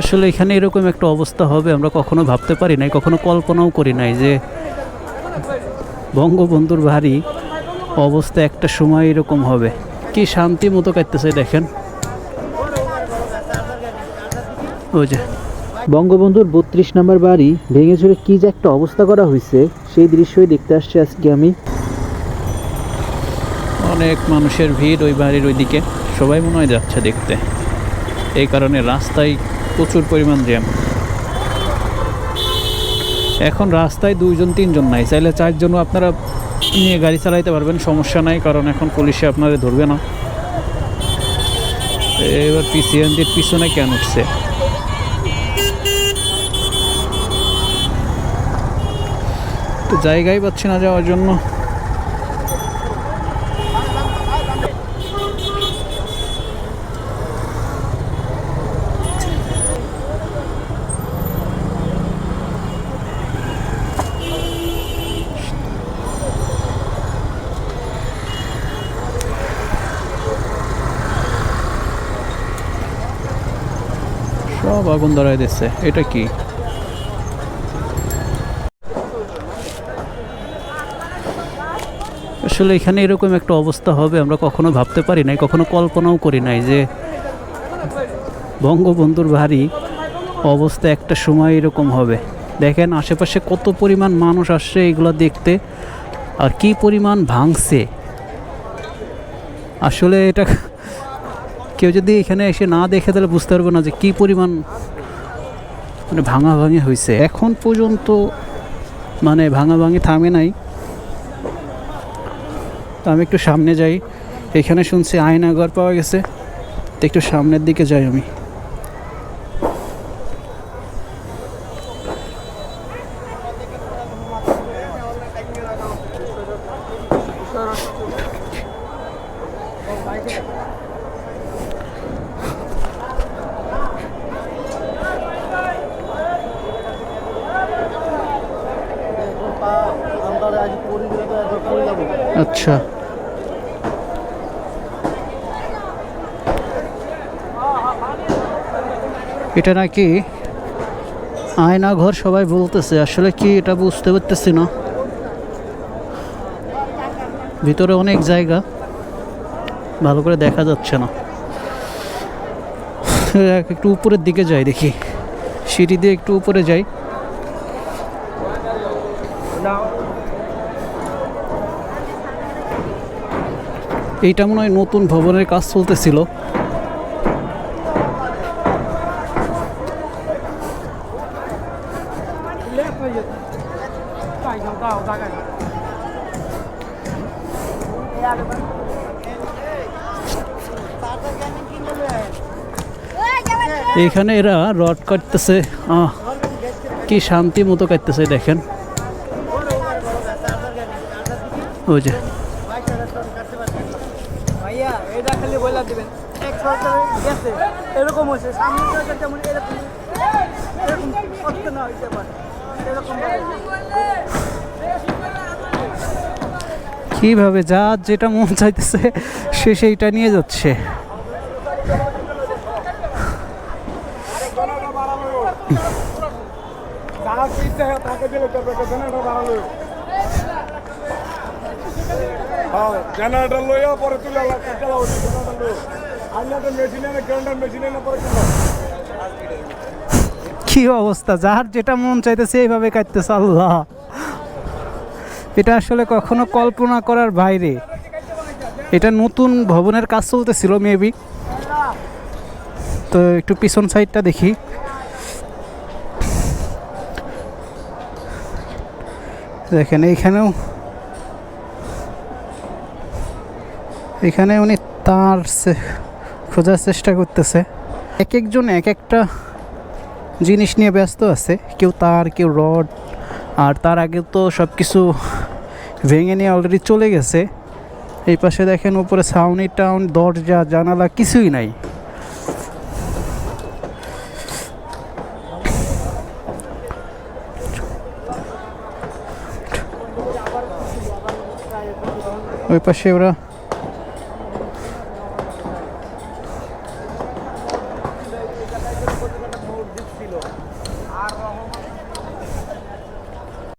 আসলে এখানে এরকম একটা অবস্থা হবে, আমরা কখনো ভাবতে পারি নাই, কখনো কল্পনাও করি নাই যে বঙ্গবন্ধুর ভারী অবস্থা একটা সময় এরকম হবে। কি শান্তি মতো কাটতেছে দেখেন। ওই যে বঙ্গবন্ধুর বত্রিশ নম্বর বাড়ি ভেঙে চুরে কি যে একটা অবস্থা করা হয়েছে সেই দৃশ্যই দেখতে আসছি আজকে আমি। অনেক মানুষের ভিড় ওই বাড়ির ওইদিকে, সবাই মনে হয় যাচ্ছে দেখতে। এই কারণে রাস্তায় প্রচুর পরিমাণ জ্যাম। এখন রাস্তায় দুইজন, তিনজন নাই। চাইলে চারজনও আপনারা নিয়ে গাড়ি চালাইতে পারবেন, সমস্যা নাই, কারণ এখন পুলিশে আপনাদের ধরবে না। এবার পিসিএনজির পিছনে কেন উঠছে? তো জায়গাই পাচ্ছি না যাওয়ার জন্য। সব আগুন দিচ্ছে। এটা কি? আসলে এখানে এরকম একটা অবস্থা হবে, আমরা কখনো ভাবতে পারি নাই, কখনো কল্পনাও করি নাই যে বঙ্গবন্ধুর ভারী অবস্থা একটা সময় এরকম হবে। দেখেন আশেপাশে কত পরিমাণ মানুষ আসছে এগুলো দেখতে, আর কি পরিমাণ ভাঙছে। আসলে এটা কেউ যদি এখানে এসে না দেখে, তাহলে বুঝতে পারব না যে কি পরিমাণ মানে ভাঙা ভাঙি হয়েছে। এখন পর্যন্ত মানে ভাঙা ভাঙি থামে নাই। তো আমি একটু সামনে যাই। এখানে শুনছি আয়নাঘর পাওয়া গেছে। তো একটু সামনের দিকে যাই আমি। আচ্ছা। এটা নাকি আয়না ঘর সবাই বলতেছে, আসলে কি এটা বুঝতে পারতেছি না। ভিতরে অনেক জায়গা, ভালো করে দেখা যাচ্ছে না। একটু উপরের দিকে যাই দেখি, সিঁড়ি দিয়ে একটু উপরে যাই। এইটা মনে হয় নতুন ভবনের কাজ চলতেছিল। এখানে এরা রড কাটতেছে। কি শান্তি মতো কাটতেছে, দেখেন। ওই যে। খালি বইলা দিবেন। এক সরকার গেছে এরকম হয়েছে। সামনে সরকার যেমন এরকম এরকম করতে না হইতে পারে। এরকম কীভাবে যা যেটা মন চাইতেছে সে সেইটা নিয়ে যাচ্ছে। তাকে দিলে জেনারেটর হ্যাঁ কি অবস্থা? যার যেটা মন চাইতেছে এইভাবে কাটতেছে আল্লাহ। এটা আসলে কখনো কল্পনা করার বাইরে। এটা নতুন ভবনের কাজ চলতেছিল মেবি তো একটু পিছন সাইডটা দেখি। দেখেন, এইখানেও এখানে উনি তার খোঁজার চেষ্টা করতেছে। এক একজন এক একটা জিনিস নিয়ে ব্যস্ত আছে। কেউ তার, কেউ রড। আর তার আগে তো সব কিছু ভেঙে নিয়ে অলরেডি চলে গেছে। এই পাশে দেখেন উপরে ছাউনি টাউন, দরজা, জানালা কিছুই নাই। ওই পাশে ওরা